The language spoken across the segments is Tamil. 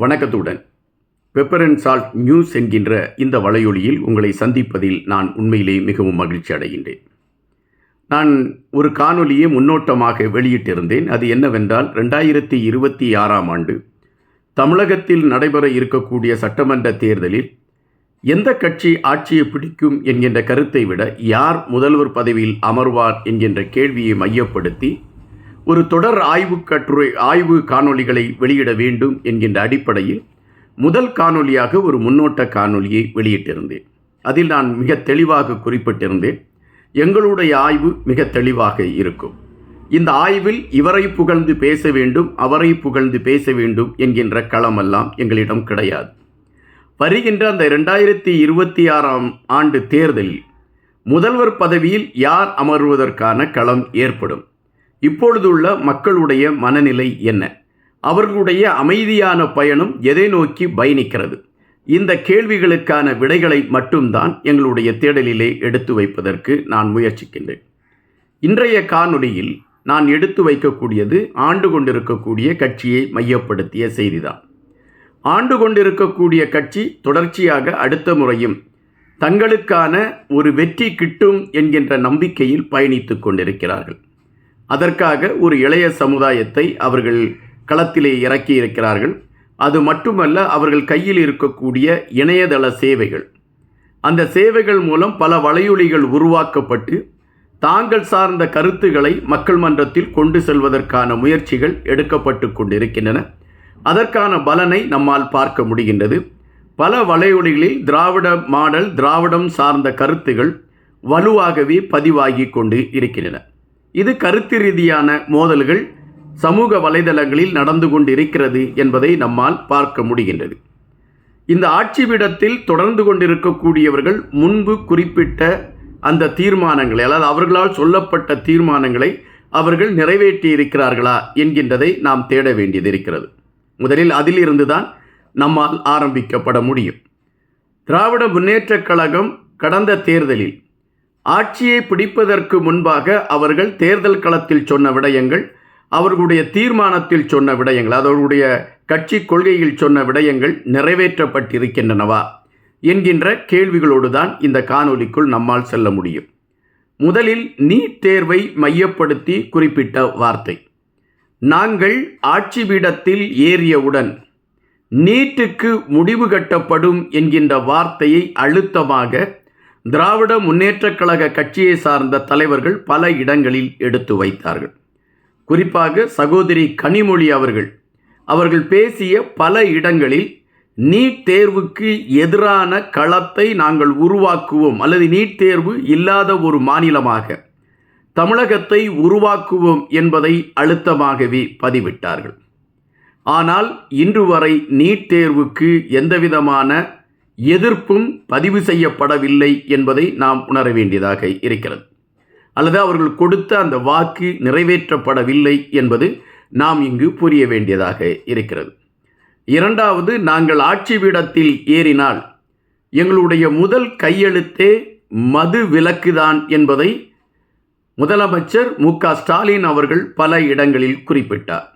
வணக்கத்துடன். பெப்பர் அண்ட் சால்ட் நியூஸ் என்கின்ற இந்த வலையொலியில் உங்களை சந்திப்பதில் நான் உண்மையிலே மிகவும் மகிழ்ச்சி அடைகின்றேன். நான் ஒரு காணொலியை முன்னோட்டமாக வெளியிட்டிருந்தேன். அது என்னவென்றால் ரெண்டாயிரத்தி இருபத்தி ஆறாம் ஆண்டு தமிழகத்தில் நடைபெற இருக்கக்கூடிய சட்டமன்ற தேர்தலில் எந்த கட்சி ஆட்சியை பிடிக்கும் என்கின்ற கருத்தை விட யார் முதல்வர் பதவியில் அமர்வார் என்கின்ற கேள்வியை மையப்படுத்தி ஒரு தொடர் ஆய்வு கட்டுரை ஆய்வு காணொளிகளை வெளியிட வேண்டும் என்கின்ற அடிப்படையில் முதல் காணொளியாக ஒரு முன்னோட்ட காணொளியை வெளியிட்டிருந்தேன். அதில் நான் மிக தெளிவாக குறிப்பிட்டிருந்தேன் எங்களுடைய ஆய்வு மிக தெளிவாக இருக்கும். இந்த ஆய்வில் இவரை புகழ்ந்து பேச வேண்டும் அவரை புகழ்ந்து பேச வேண்டும் என்கின்ற களமெல்லாம் எங்களிடம் கிடையாது. வருகின்ற அந்த ரெண்டாயிரத்தி இருபத்தி ஆறாம் ஆண்டு தேர்தலில் முதல்வர் பதவியில் யார் அமர்வதற்கான களம் ஏற்படும்? இப்பொழுதுள்ள மக்களுடைய மனநிலை என்ன? அவர்களுடைய அமைதியான பயணம் எதை நோக்கி பயணிக்கிறது? இந்த கேள்விகளுக்கான விடைகளை மட்டும்தான் எங்களுடைய தேடலிலே எடுத்து வைப்பதற்கு நான் முயற்சிக்கின்றேன். இன்றைய காணொலியில் நான் எடுத்து வைக்கக்கூடியது ஆண்டு கொண்டிருக்கக்கூடிய கட்சியை மையப்படுத்திய செய்திதான். ஆண்டு கொண்டிருக்கக்கூடிய கட்சி தொடர்ச்சியாக அடுத்த முறையும் தங்களுக்கான ஒரு வெற்றி கிட்டும் என்கின்ற நம்பிக்கையில் பயணித்துக் கொண்டிருக்கிறார்கள். அதற்காக ஒரு இளைய சமுதாயத்தை அவர்கள் களத்திலே இறக்கி இருக்கிறார்கள் அது மட்டுமல்ல அவர்கள் கையில் இருக்கக்கூடிய இணையதள சேவைகள். அந்த சேவைகள் மூலம் பல வலையொலிகள் உருவாக்கப்பட்டு தாங்கள் சார்ந்த கருத்துக்களை மக்கள் மன்றத்தில் கொண்டு செல்வதற்கான முயற்சிகள் எடுக்கப்பட்டு கொண்டிருக்கின்றன. அதற்கான பலனை நம்மால் பார்க்க முடிகின்றது. பல வலையொலிகளில் திராவிட மாடல் திராவிடம் சார்ந்த கருத்துகள் வலுவாகவே பதிவாகி கொண்டு இருக்கின்றன. இது கருத்து ரீதியான மோதல்கள் சமூக வலைதளங்களில் நடந்து கொண்டிருக்கிறது என்பதை நம்மால் பார்க்க முடிகின்றது. இந்த ஆட்சி விடத்தில் தொடர்ந்து கொண்டிருக்கக்கூடியவர்கள் முன்பு குறிப்பிட்ட அந்த தீர்மானங்களை அதாவது அவர்களால் சொல்லப்பட்ட தீர்மானங்களை அவர்கள் நிறைவேற்றி இருக்கிறார்களா என்கின்றதை நாம் தேட வேண்டியது இருக்கிறது. முதலில் அதிலிருந்து தான் நம்மால் ஆரம்பிக்கப்பட முடியும். திராவிட முன்னேற்றக் கழகம் கடந்த தேர்தலில் ஆட்சியை பிடிப்பதற்கு முன்பாக அவர்கள் தேர்தல் களத்தில் சொன்ன விடயங்கள் அவர்களுடைய தீர்மானத்தில் சொன்ன விடயங்கள் அவர்களுடைய கட்சி கொள்கையில் சொன்ன விடயங்கள் நிறைவேற்றப்பட்டிருக்கின்றனவா என்கின்ற கேள்விகளோடு தான் இந்த காணொலிக்குள் நம்மால் செல்ல முடியும். முதலில் நீட் தேர்வை மையப்படுத்தி குறிப்பிட்ட வார்த்தை. நாங்கள் ஆட்சி பீடத்தில் ஏறியவுடன் நீட்டுக்கு முடிவு கட்டப்படும் என்கின்ற வார்த்தையை அழுத்தமாக திராவிட முன்னேற்றக் கழக கட்சியை சார்ந்த தலைவர்கள் பல இடங்களில் எடுத்து வைத்தார்கள். குறிப்பாக சகோதரி கனிமொழி அவர்கள். அவர்கள் பேசிய பல இடங்களில் நீட் தேர்வுக்கு எதிரான களத்தை நாங்கள் உருவாக்குவோம் அல்லது நீட் தேர்வு இல்லாத ஒரு மாநிலமாக தமிழகத்தை உருவாக்குவோம் என்பதை அழுத்தமாகவே பதிவிட்டார்கள். ஆனால் இன்று வரை நீட் தேர்வுக்கு எந்தவிதமான எதிர்ப்பும் பதிவு செய்யப்படவில்லை என்பதை நாம் உணர வேண்டியதாக இருக்கிறது. அல்லது அவர்கள் கொடுத்த அந்த வாக்கு நிறைவேற்றப்படவில்லை என்பது நாம் இங்கு புரிய வேண்டியதாக இருக்கிறது. இரண்டாவது நாங்கள் ஆட்சி பீடத்தில் ஏறினால் எங்களுடைய முதல் கையெழுத்தே மது விலக்குதான் என்பதை முதலமைச்சர் மு ஸ்டாலின் அவர்கள் பல இடங்களில் குறிப்பிட்டார்.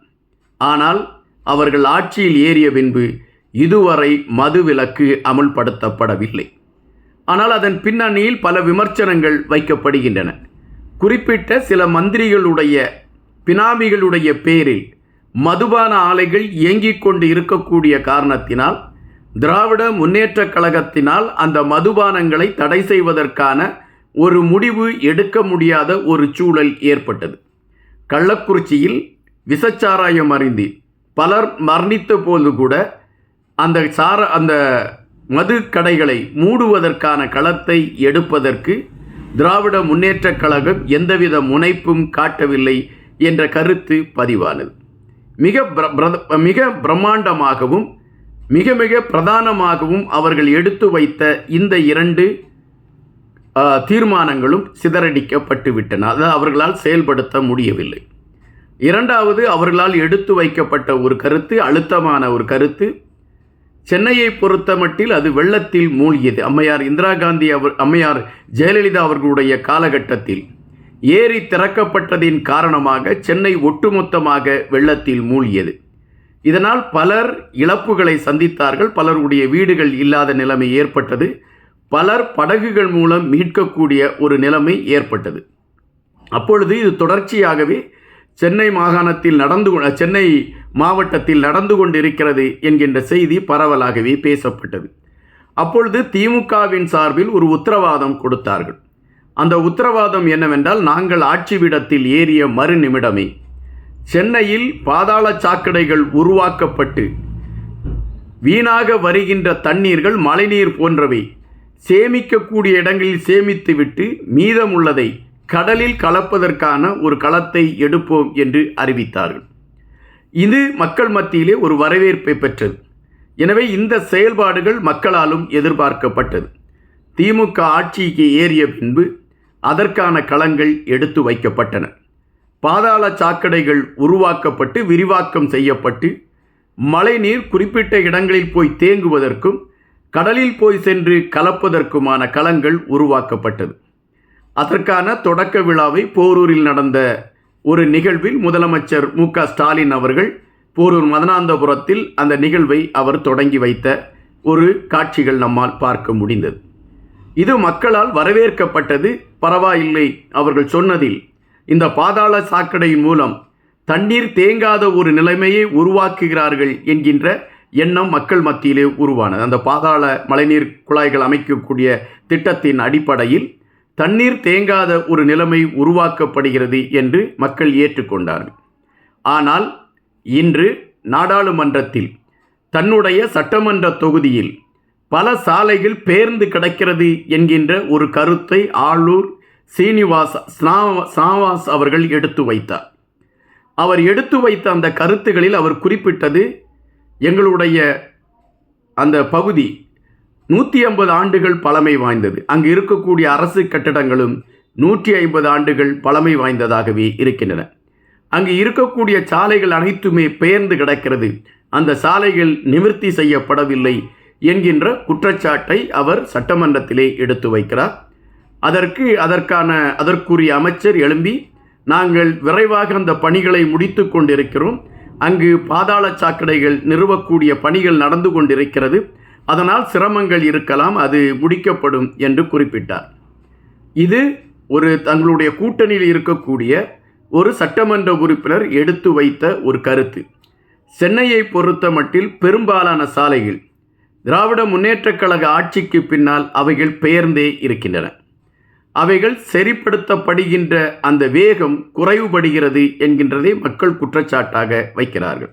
ஆனால் அவர்கள் ஆட்சியில் ஏறிய பின்பு இதுவரை மதுவிலக்கு அமுல்படுத்தப்படவில்லை. ஆனால் அதன் பின்னணியில் பல விமர்சனங்கள் வைக்கப்படுகின்றன. குறிப்பிட்ட சில மந்திரிகளுடைய பினாமிகளுடைய பேரில் மதுபான ஆலைகள் இயங்கிக் கொண்டு இருக்கக்கூடிய காரணத்தினால் திராவிட முன்னேற்றக் கழகத்தினால் அந்த மதுபானங்களை தடை செய்வதற்கான ஒரு முடிவு எடுக்க முடியாத ஒரு சூழல் ஏற்பட்டது. கள்ளக்குறிச்சியில் விசச்சாராயம் அறிந்து பலர் மரணித்த போது கூட அந்த சார அந்த மது கடைகளை மூடுவதற்கான களத்தை எடுப்பதற்கு திராவிட முன்னேற்றக் கழகம் எந்தவித முனைப்பும் காட்டவில்லை என்ற கருத்து பதிவானது. மிக மிக பிரம்மாண்டமாகவும் மிக மிக பிரதானமாகவும் அவர்கள் எடுத்து வைத்த இந்த இரண்டு தீர்மானங்களும் சிதறடிக்கப்பட்டு விட்டன அதாவது அவர்களால் செயல்படுத்த முடியவில்லை. இரண்டாவது அவர்களால் எடுத்து வைக்கப்பட்ட ஒரு கருத்து அழுத்தமான ஒரு கருத்து சென்னையை பொறுத்தமட்டில் அது வெள்ளத்தில் மூழ்கியது. அம்மையார் இந்திரா காந்தி அவர் அம்மையார் ஜெயலலிதா அவர்களுடைய காலகட்டத்தில் ஏரி திறக்கப்பட்டதின் காரணமாக சென்னை ஒட்டுமொத்தமாக வெள்ளத்தில் மூழ்கியது. இதனால் பலர் இழப்புகளை சந்தித்தார்கள். பலருடைய வீடுகள் இல்லாத நிலைமை ஏற்பட்டது. பலர் படகுகள் மூலம் மீட்கக்கூடிய ஒரு நிலைமை ஏற்பட்டது. அப்பொழுது இது தொடர்ச்சியாகவே சென்னை மாகாணத்தில் நடந்து சென்னை மாவட்டத்தில் நடந்து கொண்டிருக்கிறது என்கின்ற செய்தி பரவலாகவே பேசப்பட்டது. அப்பொழுது திமுகவின் சார்பில் ஒரு உத்தரவாதம் கொடுத்தார்கள். அந்த உத்தரவாதம் என்னவென்றால் நாங்கள் ஆட்சி விடத்தில் ஏறிய மறு நிமிடமே சென்னையில் பாதாள சாக்கடைகள் உருவாக்கப்பட்டு வீணாக வருகின்ற தண்ணீர்கள் மழைநீர் போன்றவை சேமிக்கக்கூடிய இடங்களில் சேமித்துவிட்டு மீதமுள்ளதை கடலில் கலப்பதற்கான ஒரு களத்தை எடுப்போம் என்று அறிவித்தார்கள். இது மக்கள் மத்தியிலே ஒரு வரவேற்பை பெற்றது. எனவே இந்த செயல்பாடுகள் மக்களாலும் எதிர்பார்க்கப்பட்டது. திமுக ஆட்சிக்கு ஏறிய பின்பு அதற்கான களங்கள் எடுத்து வைக்கப்பட்டன. பாதாள சாக்கடைகள் உருவாக்கப்பட்டு விரிவாக்கம் செய்யப்பட்டு மழைநீர் குறிப்பிட்ட இடங்களில் போய் தேங்குவதற்கும் கடலில் போய் சென்று கலப்பதற்குமான களங்கள் உருவாக்கப்பட்டது. அதற்கான தொடக்க விழாவை போரூரில் நடந்த ஒரு நிகழ்வில் முதலமைச்சர் மு க ஸ்டாலின் அவர்கள் போரூர் மதனாந்தபுரத்தில் அந்த நிகழ்வை அவர் தொடங்கி வைத்த ஒரு காட்சிகள் நம்மால் பார்க்க முடிந்தது. இது மக்களால் வரவேற்கப்பட்டது. பரவாயில்லை அவர்கள் சொன்னதில். இந்த பாதாள சாக்கடையின் மூலம் தண்ணீர் தேங்காத ஒரு நிலைமையை உருவாக்குகிறார்கள் என்கின்ற எண்ணம் மக்கள் மத்தியிலே உருவானது. அந்த பாதாள மழைநீர் குழாய்கள் அமைக்கக்கூடிய திட்டத்தின் அடிப்படையில் தண்ணீர் தேங்காத ஒரு நிலைமை உருவாக்கப்படுகிறது என்று மக்கள் ஏற்றுக்கொண்டார்கள். ஆனால் இன்று நாடாளுமன்றத்தில் தன்னுடைய சட்டமன்ற தொகுதியில் பல சாலைகள் பேர்ந்து கிடக்கிறது என்கின்ற ஒரு கருத்தை ஆளூர் சீனிவாஸ் ஸ்னா- சாவாஸ் அவர்கள் எடுத்து வைத்தார். அவர் எடுத்து வைத்த அந்த கருத்துகளில் அவர் குறிப்பிட்டது எங்களுடைய அந்த பகுதி நூற்றி ஐம்பது ஆண்டுகள் பழமை வாய்ந்தது. அங்கு இருக்கக்கூடிய அரசு கட்டடங்களும் நூற்றி ஐம்பது ஆண்டுகள் பழமை வாய்ந்ததாகவே இருக்கின்றன. அங்கு இருக்கக்கூடிய சாலைகள் அனைத்துமே பெயர்ந்து கிடக்கிறது. அந்த சாலைகள் நிவர்த்தி செய்யப்படவில்லை என்கின்ற குற்றச்சாட்டை அவர் சட்டமன்றத்திலே எடுத்து வைக்கிறார். அதற்கு அதற்கான அதற்குரிய அமைச்சர் எழும்பி நாங்கள் விரைவாக அந்த பணிகளை முடித்து கொண்டிருக்கிறோம். அங்கு பாதாள சாக்கடைகள் நிறுவக்கூடிய பணிகள் நடந்து கொண்டிருக்கிறது. அதனால் சிரமங்கள் இருக்கலாம் அது முடிக்கப்படும் என்று குறிப்பிட்டார். இது ஒரு தங்களுடைய கூட்டணியில் இருக்கக்கூடிய ஒரு சட்டமன்ற உறுப்பினர் எடுத்து வைத்த ஒரு கருத்து. சென்னையை பொறுத்த மட்டில் பெரும்பாலான சாலைகள் திராவிட முன்னேற்றக் கழக ஆட்சிக்கு பின்னால் அவைகள் பெயர்ந்தே இருக்கின்றன. அவைகள் சரிப்படுத்தப்படுகின்ற அந்த வேகம் குறைவுபடுகிறது என்கின்றதை மக்கள் குற்றச்சாட்டாக வைக்கிறார்கள்.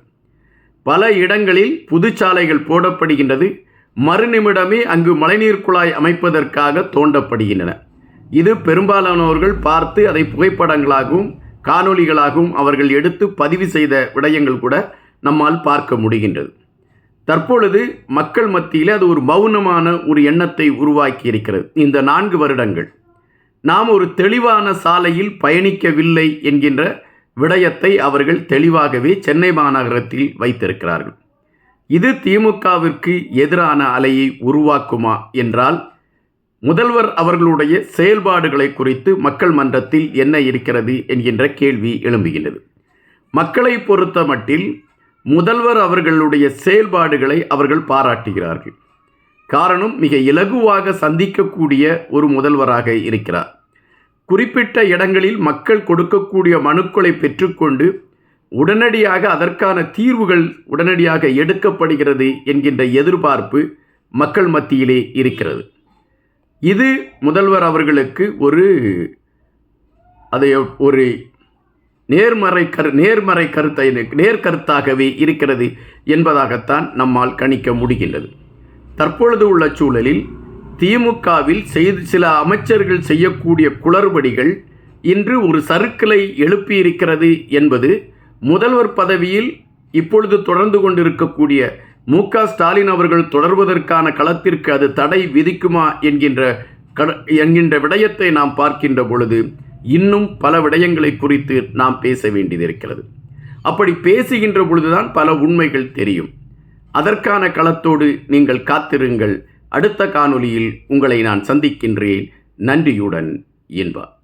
பல இடங்களில் புதுச்சாலைகள் போடப்படுகின்றது மறுநிமிடமே அங்கு மழைநீர் குழாய் அமைப்பதற்காக தோண்டப்படுகின்றன. இது பெரும்பாலானவர்கள் பார்த்து அதை புகைப்படங்களாகவும் காணொளிகளாகவும் அவர்கள் எடுத்து பதிவு செய்த விடயங்கள் கூட நம்மால் பார்க்க முடிகின்றது. தற்பொழுது மக்கள் மத்தியில் அது ஒரு மௌனமான ஒரு எண்ணத்தை உருவாக்கி இருக்கிறது இந்த நான்கு வருடங்கள். நாம் ஒரு தெளிவான சாலையில் பயணிக்கவில்லை என்கின்ற விடயத்தை அவர்கள் தெளிவாகவே சென்னை மாநகரத்தில் வைத்திருக்கிறார்கள். இது திமுகவிற்கு எதிரான அலையை உருவாக்குமா என்றால் முதல்வர் அவர்களுடைய செயல்பாடுகளை குறித்து மக்கள் மன்றத்தில் என்ன இருக்கிறது என்கின்ற கேள்வி எழும்புகின்றது. மக்களை பொறுத்த மட்டில் முதல்வர் அவர்களுடைய செயல்பாடுகளை அவர்கள் பாராட்டுகிறார்கள். காரணம் மிக இலகுவாக சந்திக்கக்கூடிய ஒரு முதல்வராக இருக்கிறார். குறிப்பிட்ட இடங்களில் மக்கள் கொடுக்கக்கூடிய மனுக்களை பெற்றுக்கொண்டு உடனடியாக அதற்கான தீர்வுகள் உடனடியாக எடுக்கப்படுகிறது என்கின்ற எதிர்பார்ப்பு மக்கள் மத்தியிலே இருக்கிறது. இது முதல்வர் அவர்களுக்கு ஒரு அதை ஒரு நேர்மறை கரு நேர்மறை கருத்தை நேர்கருத்தாகவே இருக்கிறது என்பதாகத்தான் நம்மால் கணிக்க முடிகின்றது. தற்பொழுது உள்ள சூழலில் திமுகவில் செய்து சில அமைச்சர்கள் செய்யக்கூடிய குளறுபடிகள் இன்று ஒரு சறுக்கலை எழுப்பியிருக்கிறது என்பது முதல்வர் பதவியில் இப்பொழுது தொடர்ந்து கொண்டிருக்கக்கூடிய மு க ஸ்டாலின் அவர்கள் தொடர்வதற்கான களத்திற்கு அது தடை விதிக்குமா என்கின்ற கட- என்கின்ற விடயத்தை நாம் பார்க்கின்ற பொழுது இன்னும் பல விடயங்களை குறித்து நாம் பேச வேண்டியதிருக்கிறது அப்படி பேசுகின்ற பொழுதுதான் பல உண்மைகள் தெரியும். அதற்கான களத்தோடு நீங்கள் காத்திருங்கள். அடுத்த காணொலியில் உங்களை நான் சந்திக்கின்றேன். நன்றியுடன் என்பார்